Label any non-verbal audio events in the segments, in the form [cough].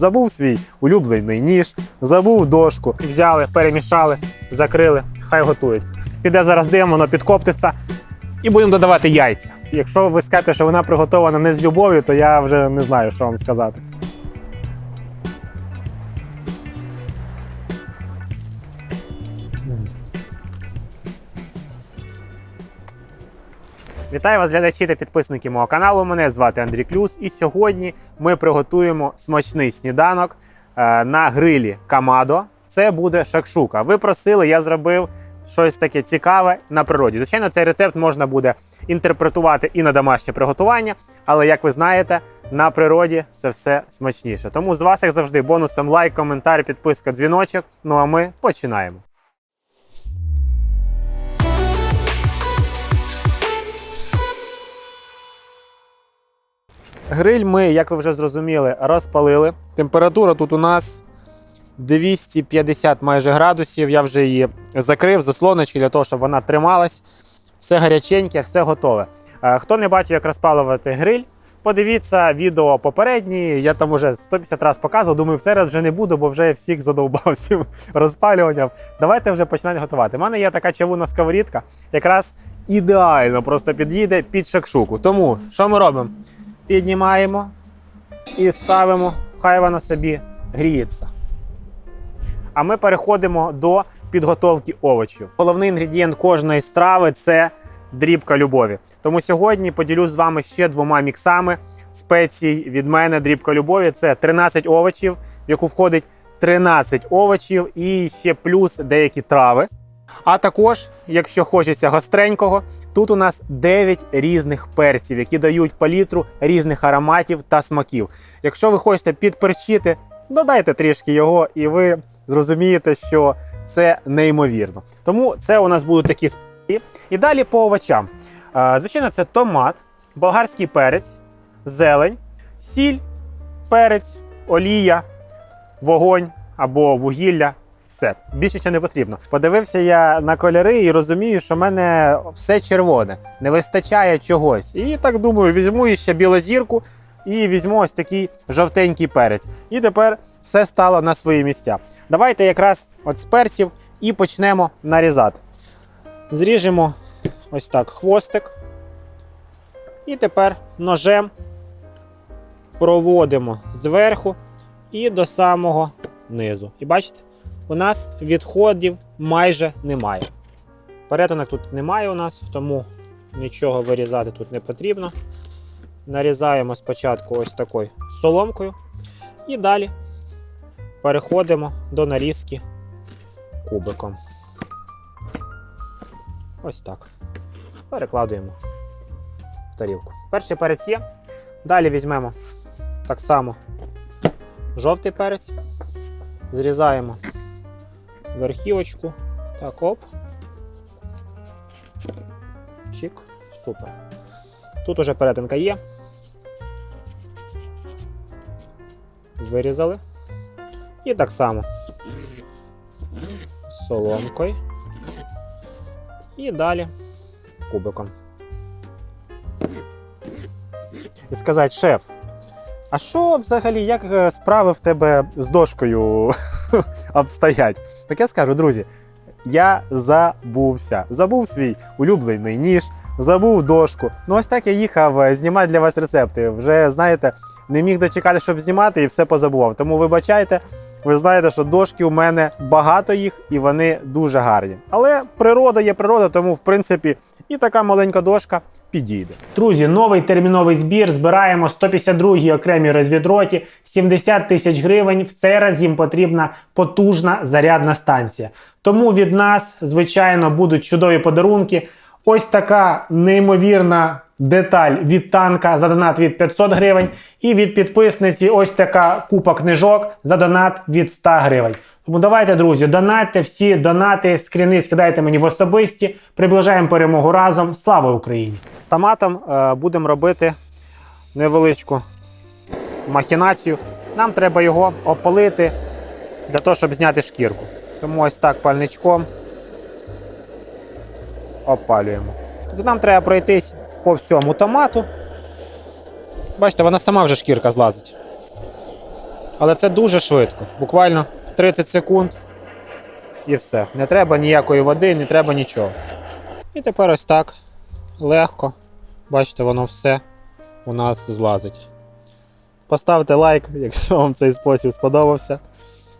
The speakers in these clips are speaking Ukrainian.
Забув свій улюблений ніж, забув дошку. Взяли, перемішали, закрили, хай готується. Піде зараз дим, воно підкоптиться. І будемо додавати яйця. Якщо ви скажете, що вона приготована не з любов'ю, то я вже не знаю, що вам сказати. Вітаю вас, глядачі та підписники мого каналу. Мене звати Андрій Клюс, і сьогодні ми приготуємо смачний сніданок е, на грилі Камадо. Це буде шакшука. Ви просили, я зробив щось таке цікаве на природі. Звичайно, цей рецепт можна буде інтерпретувати і на домашнє приготування, але як ви знаєте, на природі це все смачніше. Тому з вас, як завжди, бонусом лайк, коментар, підписка, дзвіночок. Ну а ми починаємо. Гриль ми, як ви вже зрозуміли, розпалили. Температура тут у нас 250 майже градусів. Я вже її закрив заслоночки для того, щоб вона трималась. Все гаряченьке, все готове. Е, Хто не бачив, як розпалювати гриль, подивіться відео попередні. Я там уже 150 разів показував. Думаю, в раз вже не буду, бо вже всіх задовбав [laughs] цим розпалюванням. Давайте вже починати готувати. У мене є така чавуна сковорідка, якраз ідеально просто під'їде під шакшуку. Тому що ми робимо? Піднімаємо і ставимо, хай вона собі гріється. А ми переходимо до підготовки овочів. Головний інгредієнт кожної страви це дрібка любові. Тому сьогодні поділюсь з вами ще двома міксами спецій від мене. Дрібка любові це 13 овочів, в яку входить 13 овочів і ще плюс деякі трави. А також, якщо хочеться гостренького, тут у нас 9 різних перців, які дають палітру різних ароматів та смаків. Якщо ви хочете підперчити, додайте трішки його, і ви зрозумієте, що це неймовірно. Тому це у нас будуть такі спеції. І далі по овочам. Звичайно, це томат, болгарський перець, зелень, сіль, перець, олія, вогонь або вугілля. Все, більше ще не потрібно. Подивився я на кольори і розумію, що в мене все червоне, не вистачає чогось. І так думаю, візьму ще білозірку і візьму ось такий жовтенький перець. І тепер все стало на свої місця. Давайте якраз от з перців і почнемо нарізати. Зріжемо ось так хвостик. І тепер ножем проводимо зверху і до самого низу. І бачите, у нас відходів майже немає. Перетинок тут немає у нас, тому нічого вирізати тут не потрібно. Нарізаємо спочатку ось такою соломкою. І далі переходимо до нарізки кубиком. Ось так. Перекладуємо в тарілку. Перший перець є. Далі візьмемо так само жовтий перець. Зрізаємо верхівочку. Так, оп. Чик. Супер. Тут уже перетинка є. Вирізали. І так само. Соломкою. І далі кубиком. І сказати, шеф, а що взагалі, як е, справи в тебе з дошкою [laughs] обстоять? Так я скажу, друзі, я забувся. Забув свій улюблений ніж, забув дошку. Ну ось так я їхав е, знімати для вас рецепти. Вже знаєте, не міг дочекати, щоб знімати, і все позабував. Тому вибачайте, ви знаєте, що дошки у мене багато їх і вони дуже гарні. Але природа є природа, тому в принципі і така маленька дошка підійде. Друзі, новий терміновий збір. Збираємо 152-й окремій розвідроті, 70 тисяч гривень. В цей раз їм потрібна потужна зарядна станція. Тому від нас, звичайно, будуть чудові подарунки. Ось така неймовірна деталь від танка за донат від 500 гривень. І від підписниці ось така купа книжок за донат від 100 гривень. Тому давайте, друзі, донатьте всі донати, скріни скидайте мені в особисті. Приближаємо перемогу разом. Слава Україні! З томатом е, будемо робити невеличку махінацію. Нам треба його опалити для того, щоб зняти шкірку. Тому ось так пальничком опалюємо. Тобто нам треба пройтись по всьому томату. Бачите, вона сама вже шкірка злазить. Але це дуже швидко. Буквально 30 секунд і все. Не треба ніякої води, не треба нічого. І тепер ось так легко. Бачите, воно все у нас злазить. Поставте лайк, якщо вам цей спосіб сподобався.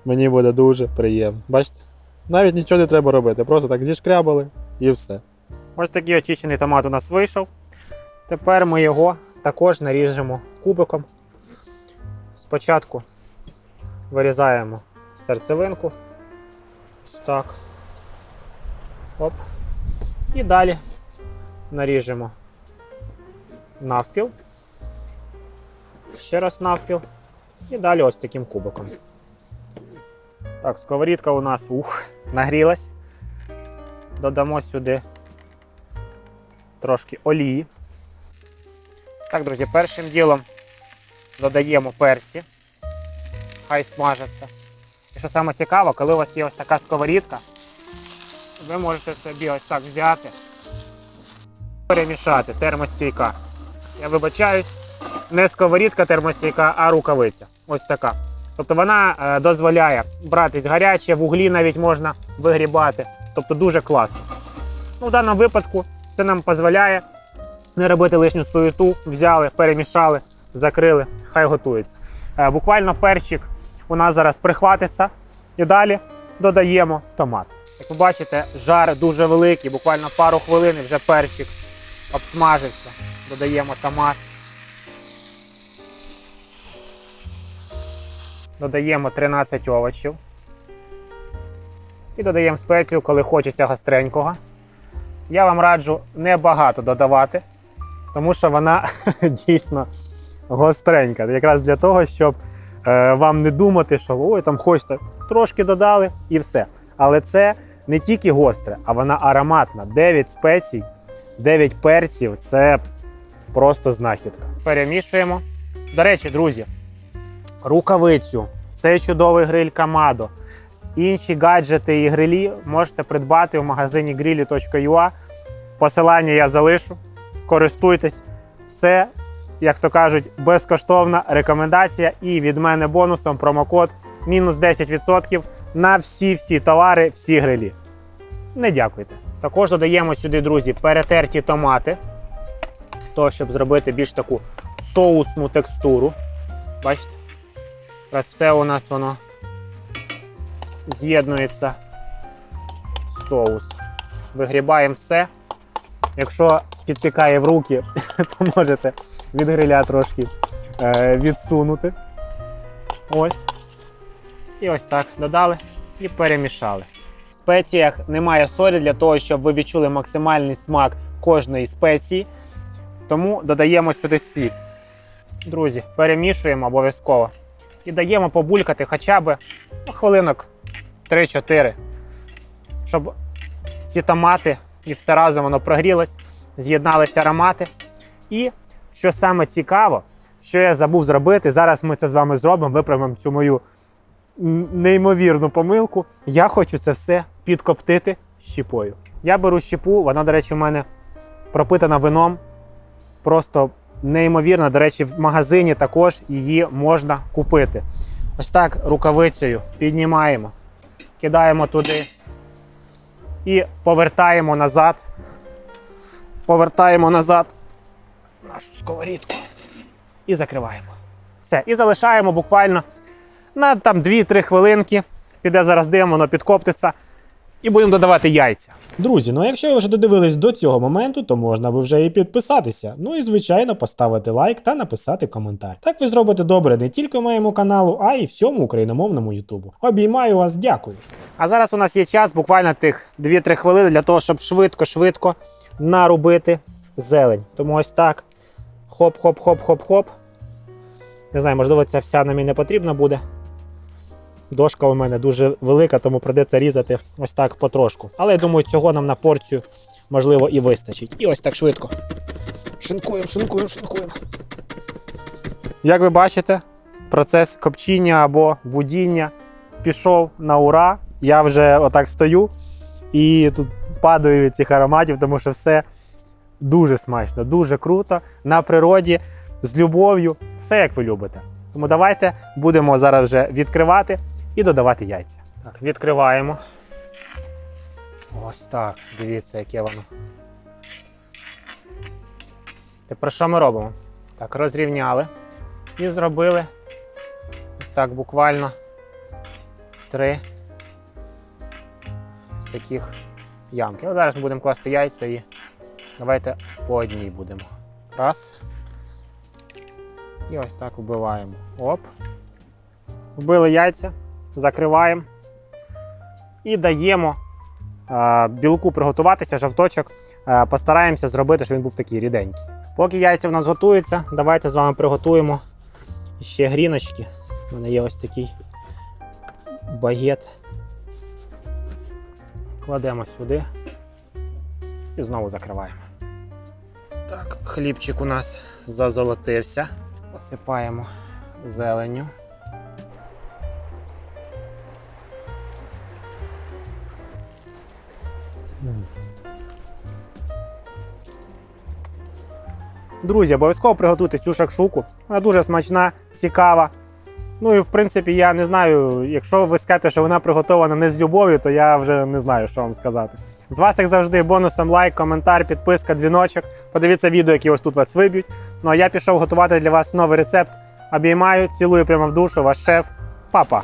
Мені буде дуже приємно. Бачите? Навіть нічого не треба робити, просто так зішкрябали і все. Ось такий очищений томат у нас вийшов. Тепер ми його також наріжемо кубиком. Спочатку вирізаємо серцевинку. Ось так. Оп. І далі наріжемо навпіл. Ще раз навпіл. І далі ось таким кубиком. Так, сковорідка у нас ух, нагрілась. Додамо сюди трошки олії. Так, друзі, першим ділом додаємо перці. Хай смажаться. І що саме цікаво, коли у вас є ось така сковорідка, ви можете собі ось так взяти, перемішати термостійка. Я вибачаюсь, не сковорідка термостійка, а рукавиця. Ось така. Тобто вона е, дозволяє братись гаряче, вуглі навіть можна вигрібати. Тобто дуже класно. Ну, в даному випадку це нам дозволяє не робити лишню суєту, взяли, перемішали, закрили, хай готується. Е, буквально перчик у нас зараз прихватиться і далі додаємо в томат. Як ви бачите, жар дуже великий, буквально пару хвилин вже перчик обсмажився. Додаємо томат. Додаємо 13 овочів. І додаємо спецію, коли хочеться гостренького. Я вам раджу не багато додавати, тому що вона [laughs] дійсно гостренька. Якраз для того, щоб е, вам не думати, що ой, там хочете, трошки додали і все. Але це не тільки гостре, а вона ароматна. 9 спецій, 9 перців це просто знахідка. Перемішуємо. До речі, друзі, рукавицю, цей чудовий гриль Камадо. Інші гаджети і грилі можете придбати в магазині grilly.ua. Посилання я залишу. Користуйтесь. Це, як то кажуть, безкоштовна рекомендація. І від мене бонусом промокод мінус 10% на всі-всі товари, всі грилі. Не дякуйте. Також додаємо сюди, друзі, перетерті томати, то, щоб зробити більш таку соусну текстуру. Бачите? Раз все у нас воно з'єднується соус. Вигрібаємо все. Якщо підтікає в руки, [laughs] то можете від гриля трошки е, відсунути. Ось. І ось так додали і перемішали. В спеціях немає солі для того, щоб ви відчули максимальний смак кожної спеції. Тому додаємо сюди сіль. Друзі, перемішуємо обов'язково. І даємо побулькати хоча б ну, хвилинок 3-4, щоб ці томати і все разом воно прогрілось, з'єдналися аромати. І що саме цікаво, що я забув зробити, зараз ми це з вами зробимо, виправимо цю мою неймовірну помилку. Я хочу це все підкоптити щіпою. Я беру щіпу, вона, до речі, у мене пропитана вином. Просто неймовірно. До речі, в магазині також її можна купити. Ось так рукавицею піднімаємо, кидаємо туди і повертаємо назад. Повертаємо назад нашу сковорідку і закриваємо. Все. І залишаємо буквально на там 2-3 хвилинки. Піде зараз дим, воно підкоптиться. І будемо додавати яйця. Друзі, ну якщо ви вже додивились до цього моменту, то можна би вже і підписатися. Ну і звичайно поставити лайк та написати коментар. Так ви зробите добре не тільки моєму каналу, а й всьому україномовному Ютубу. Обіймаю вас, дякую. А зараз у нас є час, буквально тих 2-3 хвилини для того, щоб швидко-швидко нарубити зелень. Тому ось так. Хоп-хоп-хоп-хоп-хоп. Не знаю, можливо, ця вся нам і не потрібна буде. Дошка у мене дуже велика, тому придеться різати ось так потрошку. Але я думаю, цього нам на порцію можливо і вистачить. І ось так швидко. Шинкуємо, шинкуємо, шинкуємо. Як ви бачите, процес копчіння або вудіння пішов на ура. Я вже отак стою і тут падаю від цих ароматів, тому що все дуже смачно, дуже круто. На природі, з любов'ю, все як ви любите. Тому давайте будемо зараз вже відкривати і додавати яйця. Так, відкриваємо. Ось так. Дивіться, яке воно. Тепер що ми робимо? Так, розрівняли і зробили ось так буквально три з таких ямки. От зараз ми будемо класти яйця і давайте по одній будемо. Раз. І ось так вбиваємо. Оп. Вбили яйця, закриваємо і даємо а, білку приготуватися, жовточок. А, постараємося зробити, щоб він був такий ріденький. Поки яйця в нас готуються, давайте з вами приготуємо ще гріночки. У мене є ось такий багет. Кладемо сюди і знову закриваємо. Так, хлібчик у нас зазолотився. Посипаємо зеленню. Друзі, обов'язково приготуйте цю шакшуку. Вона дуже смачна, цікава. Ну і в принципі, я не знаю, якщо ви скажете, що вона приготована не з любов'ю, то я вже не знаю, що вам сказати. З вас, як завжди, бонусом лайк, коментар, підписка, дзвіночок. Подивіться відео, які ось тут вас виб'ють. Ну а я пішов готувати для вас новий рецепт. Обіймаю, цілую прямо в душу, ваш шеф. Папа.